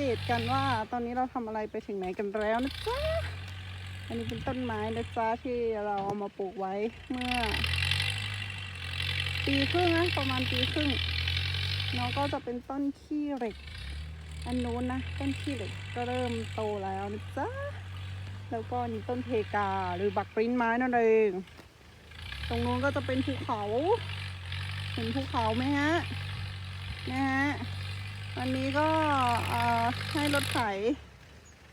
เดตกันว่าตอนนี้เราทำอะไรไปถึงไหนกันแล้วนะจ๊ะ อันนี้เป็นต้นไม้นะจ๊ะที่เราเอามาปลูกไว้เมื่อ ปีครึ่งนะประมาณปีครึ่งน้องก็จะเป็นต้นขี้เหล็ก อันนู้นนะต้นขี้เหล็กก็เริ่มโตแล้วนะจ๊ะ แล้วก็นี่ต้นเพกาหรือบักปริ้นไม้นั่นเองตรงนู้นก็จะเป็นภูเขา เห็นภูเขาไหมฮะนะฮะ วันนี้ก็ให้รถไถ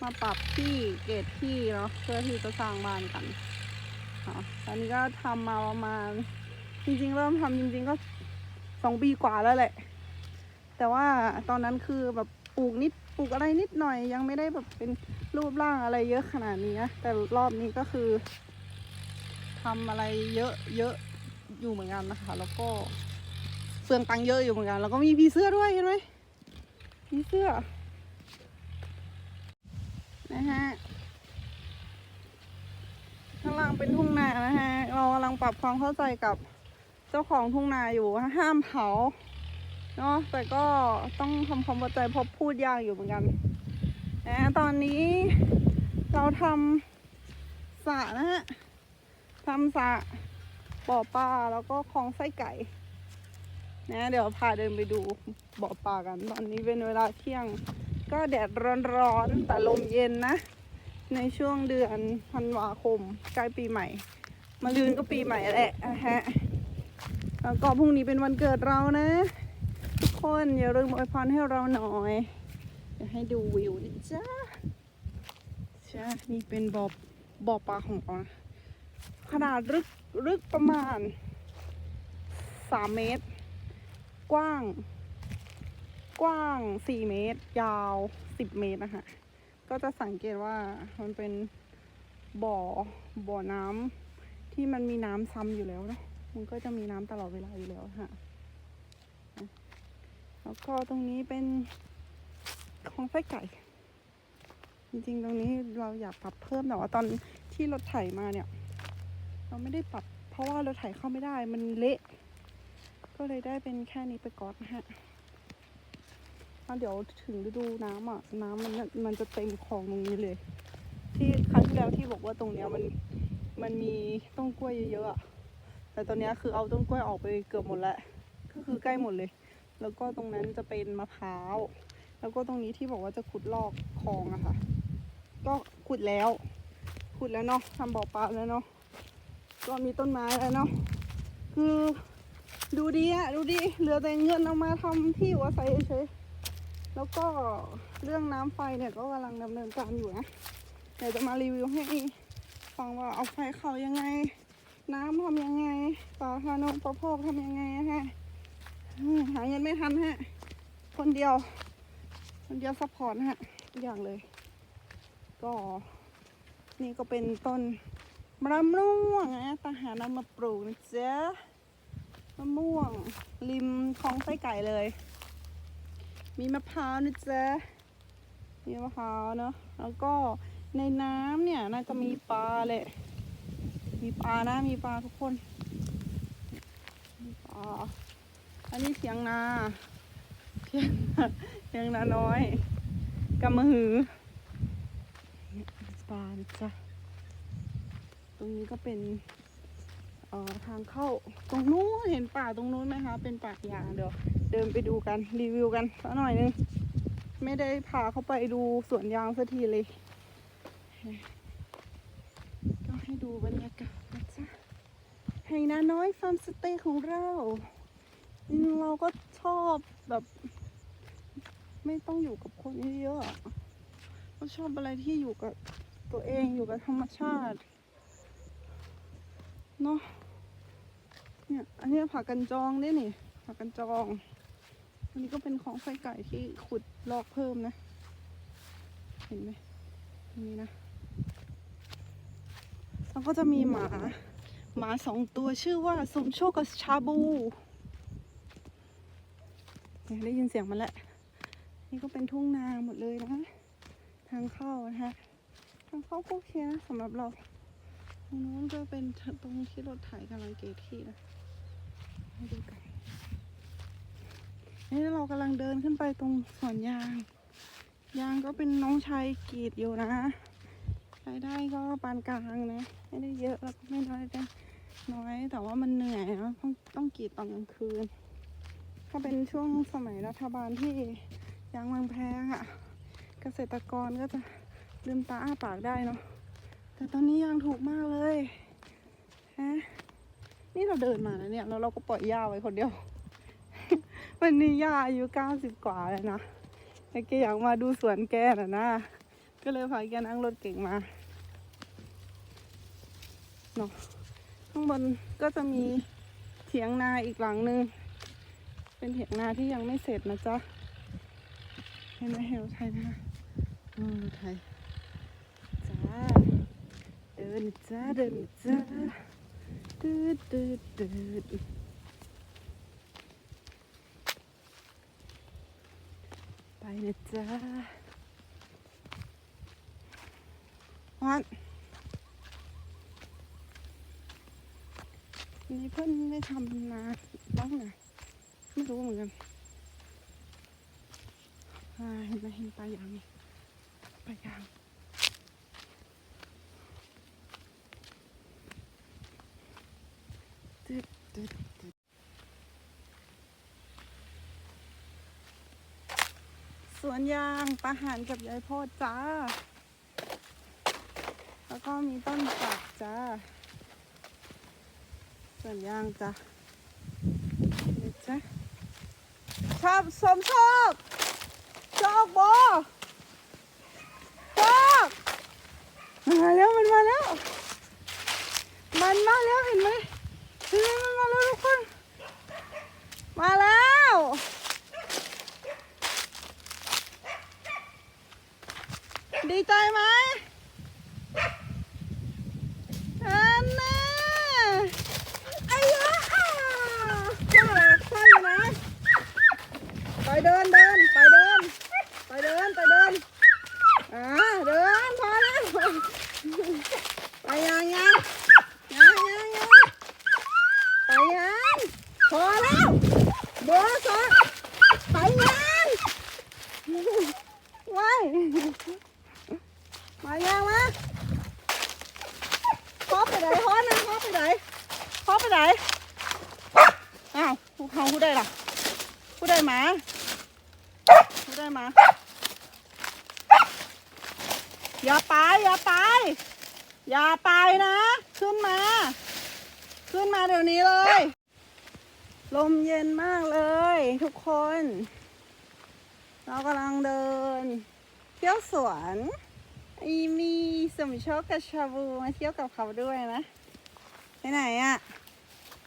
มาปรับที่เกตที่เนาะเพื่อที่จะสร้างบ้านกันอ๋อตอนนี้ก็ทำมาประมาณ จริงๆ เริ่มทำจริงๆก็สองปีกว่าแล้วแหละ แต่ว่าตอนนั้นคือแบบปลูกนิดปลูกอะไรนิดหน่อย ยังไม่ได้แบบเป็นรูปร่างอะไรเยอะขนาดนี้นะแต่รอบนี้ก็คือทำอะไรเยอะเยอะอยู่เหมือนกันนะคะ แล้วก็เฟืองตังเยอะอยู่เหมือนกัน แล้วก็มีผีเสื้อด้วยเห็นไหม ผีเสื้อ นะฮะ ข้างล่างเป็นทุ่งนานะฮะ เรากำลังปรับความเข้าใจกับเจ้าของทุ่งนาอยู่ห้ามเผาเนาะแต่ก็ต้องทำความเข้าใจเพราะพูดยากอยู่เหมือนกันนะตอนนี้เราทำสระนะฮะทำสระบ่อปลาแล้วก็คลองไส้ไก่ นะเดี๋ยวพาเดินไปดูบ่อปลากันตอนนี้เป็นเวลาเที่ยง ก็แดดร้อนๆแต่ลมเย็นนะ ในช่วงเดือนธันวาคมใกล้ปีใหม่มาลืนก็ปีใหม่แหละอะฮะแล้วก็พรุ่งนี้เป็นวันเกิดเรานะ ทุกคนอย่าลืมอวยพรให้เราหน่อยเดี๋ยให้ดูวิวนะจ๊ะจ้านี่เป็นบ่อบ่อปลาของเราขนาดลึกลึกประมาณสามเมตร กว้าง กว้างสี่เมตร ยาวสิบเมตรนะคะ ก็จะสังเกตว่ามันเป็นบ่อบ่อน้ำที่มันมีน้ำซ้ำอยู่แล้วเนะมันก็จะมีน้ำตลอดเวลาอยู่แล้วค่ะ แล้วก็ตรงนี้เป็นของไส้ไก่ จริงๆ ตรงนี้เราอยากปรับเพิ่มแต่ว่าตอนที่รถไถมาเนี่ย เราไม่ได้ปรับเพราะว่ารถไถเข้าไม่ได้มันเละ ก็เลยได้เป็นแค่นี้ไปก่อนนะฮะแล้วเดี๋ยวถึงฤดูน้ำอะ น้ำมันมันจะเต็มคลองตรงนี้เลย ที่ครั้งที่แล้วที่บอกว่าตรงเนี้ยมันมันมีต้นกล้วยเยอะๆอะแต่ตอนเนี้ยคือเอาต้นกล้วยออกไปเกือบหมดแล้วก็คือใกล้หมดเลย แล้วก็ตรงนั้นจะเป็นมะพร้าว แล้วก็ตรงนี้ที่บอกว่าจะขุดลอกคลองอะค่ะ ก็ขุดแล้ว ขุดแล้วเนาะทำบ่อปลาแล้วเนาะ ก็มีต้นไม้แล้วเนาะ คือ ดูดีอะดูดีเหลือแต่เงินเอามาทำที่อยู่อาศัยเฉยๆแล้วก็เรื่องน้ำไฟเนี่ยก็กำลังดำเนินการอยู่นะเดี๋ยวจะมารีวิวให้ฟังว่าเอาไฟเข้ายังไง น้ำทำยังไงปลาทานมประโภคทำยังไงฮะหาเงินไม่ทันฮะ คนเดียว คนเดียวซัพพอร์ตฮะทุกอย่างเลย ก็นี่ก็เป็นต้นมะม่วงนะตาหารเอามาปลูกนะจ๊ะ วง ริมคลองไส้ไก่เลย มีมะพร้าวนะจ๊ะมีมะพร้าวเนาะแล้วก็ในน้ำเนี่ยน่าจะมีปลาแหละมีปลานะมีปลาทุกคนมีปลาอันนี้เถียงนาเถียงนาเถียงนาน้อยกำมะหือปลาจ้ะตรงนี้ก็เป็น เอ่อทางเข้าตรงนู้นเห็นป่าตรงนู้นไหมคะ เป็นป่ายางเดี๋ยวเดินไปดูกันรีวิวกันสักหน่อยนึงไม่ได้พาเข้าไปดูสวนยางสักทีเลยก็ให้ดูบรรยากาศนะจ๊ะให้นาน้อยฟาร์มสเตย์ของเราเราก็ชอบแบบ ไม่ต้องอยู่กับคนเยอะๆอะเราชอบอะไรที่อยู่กับตัวเองอยู่กับธรรมชาติเนาะ เนี่ย อันนี้ผักกันจองด้นี่ ผักกันจอง อันนี้ก็เป็นของไส้ไก่ที่ขุดลอกเพิ่มนะ เห็นไหมนี้นะ แล้วก็จะมีหมา หมาสองตัวชื่อว่าสมโชคกับชาบูเนี่ยได้ยินเสียงมันแล้ว นี่ก็เป็นทุ่งนาหมดเลยนะ ทางเข้านะฮะ ทางเข้าก็โอเคนะสำหรับเราตรงนู้นก็เป็นตรงที่รถไถกำลังเกที่นะ ดูกันนี่เรากำลังเดินขึ้นไปตรงสวนยาง ยางก็เป็นน้องชายกรีดอยู่นะรายได้ก็ปานกลางนะ ไม่ได้เยอะแล้วก็ไม่น้อยได้น้อยแต่ว่ามันเหนื่อยนะต้องต้องกรีดตอนกลางคืน ถ้าเป็นช่วงสมัยรัฐบาลที่ยางมันแพงอะ่ะ เกษตรกรก็จะลืมตาอ้าปากได้เนาะแต่ตอนนี้ยางถูกมากเลยฮะ นี่เราเดินมาแล้วเนี่ยแล้วเราก็ปล่อยย่าไว้คนเดียว วันนี้ย่าอายุเก้าสิบกว่าแล้วนะแต่แกอยากมาดูสวนแกน่ะนะก็เลยพาแกนั่งรถเก่งมาเนาะข้างบนก็จะมีเถียงนาอีกหลังนึง เป็นเถียงนาที่ยังไม่เสร็จนะจ๊ะเห็นไหมเห็นรถไทยนะคะอืมรถไทยจ้าเดินจ้าเดินจ้า ตืดตืดตืดไปนะจ้าวันนี่เพื่อนได้ทำนาบ้างนะไม่รู้เหมือนกันอ่าเห็นไหมเห็นปลายางไหมปลายาง ตึ๊ดตึ๊ดตึ๊ดสวนยางประหารกับยายโพดจ้า แล้วก็มีต้นจักจ้า สวนยางจ้าเด็ดจ้าชอบสมโชคโชคโบโชคมาแล้วมันมาแล้ว มันมาแล้วเห็นไหม มาแล้วทุกคนมาแล้ว ดีใจไหมอันน่ะไอ้ยะน่ารักใช่ไหมไปเดินเดินไปเดิน ไปเดินไปเดิน อ่าเดินพอแล้วไปยังยังยังยังยัง ไปยังพอแล้วเบอร์สองไปยังว้ายมายังมาพอไปไหนพอนะพอไปไหนพอไปไหนอ้าวผู้ เขาผู้ได้ล่ะผู้ได้หมาผู้ได้หมาอย่าไปอย่าไป อย่าไปนะ ขึ้นมา ขึ้นมาเดี๋ยวนี้เลย ลมเย็นมากเลย ทุกคน เรากำลังเดิน เที่ยวสวนอีมีสมโชคกับชาบูมาเที่ยวกับเขาด้วยนะ ไปไหนอะ่ะ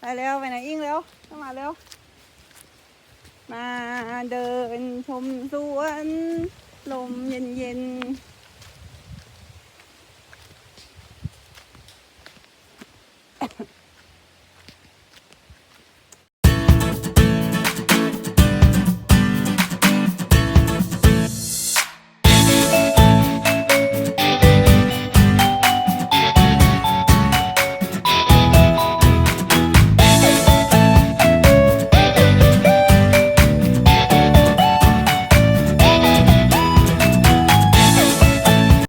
ไปเร็วไปไหนอิงเร็วเข้ามาเร็ว มาเดินชมสวน ลมเย็นเย็นๆ